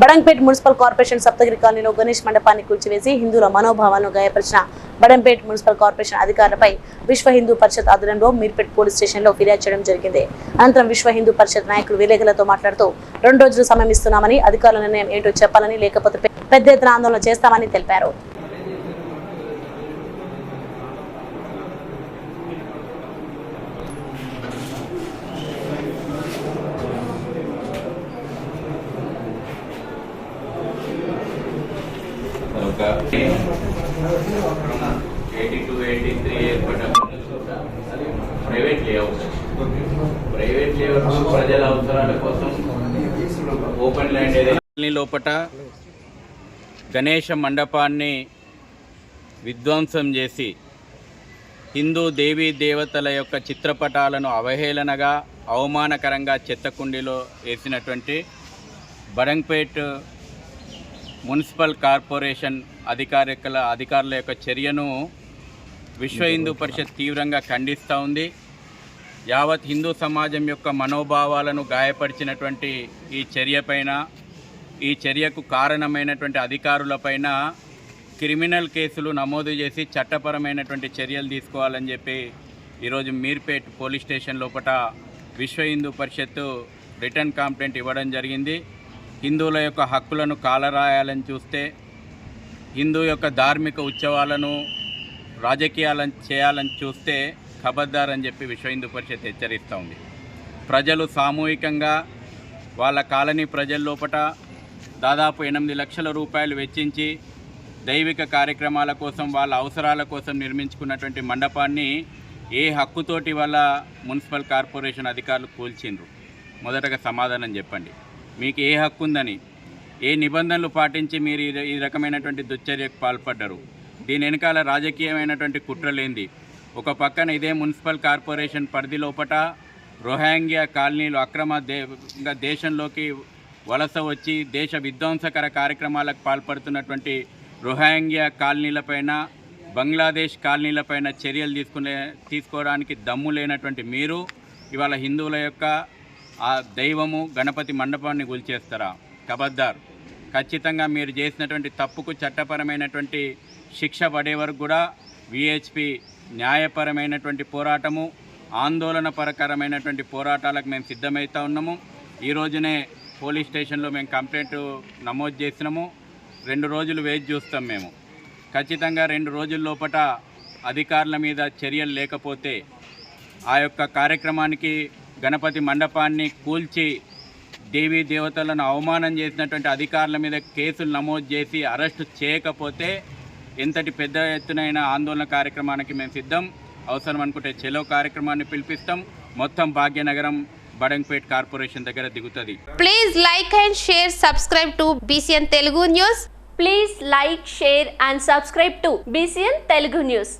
Badangpet municipal corporation Saptagiri కాలనీలో గణేష్ మండపాన్ని కూల్చివేసి హిందువుల మనోభావాలను గాయపరిచిన బడంపేట్ మున్సిపల్ కార్పొరేషన్ అధికారులపై విశ్వ హిందూ పరిషత్ ఆధ్వర్యంలో మీర్పేట్ పోలీస్ స్టేషన్లో ఫిర్యాదు చేయడం జరిగింది. అనంతరం విశ్వ హిందూ పరిషత్ నాయకులు విలేకరులతో మాట్లాడుతూ రెండు రోజులు సమయం ఇస్తున్నామని అధికారుల నిర్ణయం ఏంటో చెప్పాలని లేకపోతే పెద్ద ఎత్తున ఆందోళన చేస్తామని తెలిపారు. యొక్క ఎయిటీ టూ ఎయిటీ త్రీ ఏర్పడ్డ ప్రైవేట్ లేఅవుట్. ప్రైవేట్ లేఅవుట్ ప్రజల అవసరాల కోసం ఓపెన్ ల్యాండ్ ఏదైనా లోపట గణేష మండపాన్ని విధ్వంసం చేసి హిందూ దేవీ దేవతల యొక్క చిత్రపటాలను అవహేళనగా అవమానకరంగా చెత్తకుండీలో వేసినటువంటి బడంగ్పేట్ మున్సిపల్ కార్పొరేషన్ అధికారికల అధికారుల యొక్క చర్యను విశ్వ హిందూ పరిషత్ తీవ్రంగా ఖండిస్తూ ఉంది. యావత్ హిందూ సమాజం యొక్క మనోభావాలను గాయపరిచినటువంటి ఈ చర్యపైన ఈ చర్యకు కారణమైనటువంటి అధికారులపైన క్రిమినల్ కేసులు నమోదు చేసి చట్టపరమైనటువంటి చర్యలు తీసుకోవాలని చెప్పి ఈరోజు మీర్పేట్ పోలీస్ స్టేషన్ లోపల విశ్వ హిందూ పరిషత్తు రిటర్న్ కంప్లైంట్ ఇవ్వడం జరిగింది. హిందువుల యొక్క హక్కులను కాలరాయాలని చూస్తే హిందూ యొక్క ధార్మిక ఉత్సవాలను రాజకీయాలను చేయాలని చూస్తే ఖబర్దార్ అని చెప్పి విశ్వ హిందూ పరిషత్ హెచ్చరిస్తూ ఉంది. ప్రజలు సామూహికంగా వాళ్ళ కాలనీ ప్రజల లోపల దాదాపు ఎనిమిది లక్షల రూపాయలు వెచ్చించి దైవిక కార్యక్రమాల కోసం వాళ్ళ అవసరాల కోసం నిర్మించుకున్నటువంటి మండపాన్ని ఏ హక్కుతోటి వాళ్ళ మున్సిపల్ కార్పొరేషన్ అధికారులు కూల్చిండ్రు? మొదటగా సమాధానం చెప్పండి. మీకు ఏ హక్కు ఉందని ఏ నిబంధనలు పాటించి మీరు ఈ ఈ రకమైనటువంటి దుశ్చర్యకు పాల్పడ్డారు? దీని వెనకాల రాజకీయమైనటువంటి కుట్రలేంది ఒక పక్కన ఇదే మున్సిపల్ కార్పొరేషన్ పరిధి లోపట రొహాంగ్యా కాలనీలు అక్రమ దేశంలోకి వలస వచ్చి దేశ విధ్వంసకర కార్యక్రమాలకు పాల్పడుతున్నటువంటి రొహాంగ్యా కాలనీలపైన బంగ్లాదేశ్ కాలనీలపైన చర్యలు తీసుకునే తీసుకోవడానికి దమ్ము లేనటువంటి మీరు ఇవాళ హిందువుల యొక్క ఆ దైవము గణపతి మండపాన్ని కూల్చేస్తారా కబద్దార్. ఖచ్చితంగా మీరు చేసినటువంటి తప్పుకు చట్టపరమైనటువంటి శిక్ష పడే వరకు కూడా విహెచ్పి న్యాయపరమైనటువంటి పోరాటము ఆందోళన పరకరమైనటువంటి పోరాటాలకు మేము సిద్ధమవుతా ఉన్నాము. ఈ రోజునే పోలీస్ స్టేషన్లో మేము కంప్లైంట్ నమోదు చేసినాము. రెండు రోజులు వేచి చూస్తాం మేము. ఖచ్చితంగా రెండు రోజుల లోపట అధికారుల మీద చర్యలు లేకపోతే ఆ యొక్క కార్యక్రమానికి గణపతి మండపాన్ని కూల్చి దేవీ దేవతలను అవమానం చేసినటువంటి అధికారుల మీద కేసులు నమోదు చేసి అరెస్టు చేయకపోతే ఎంతటి పెద్ద ఎత్తునైన ఆందోళన కార్యక్రమానికి మేము సిద్ధం. అవసరం అనుకుంటే చెలో కార్యక్రమాన్ని పిలిపిస్తాం. మొత్తం భాగ్యనగరం బడంగ్పేట్ కార్పొరేషన్ దగ్గర దిగుతుంది. Please like and share subscribe to BCN Telugu news please like share and subscribe to BCN Telugu news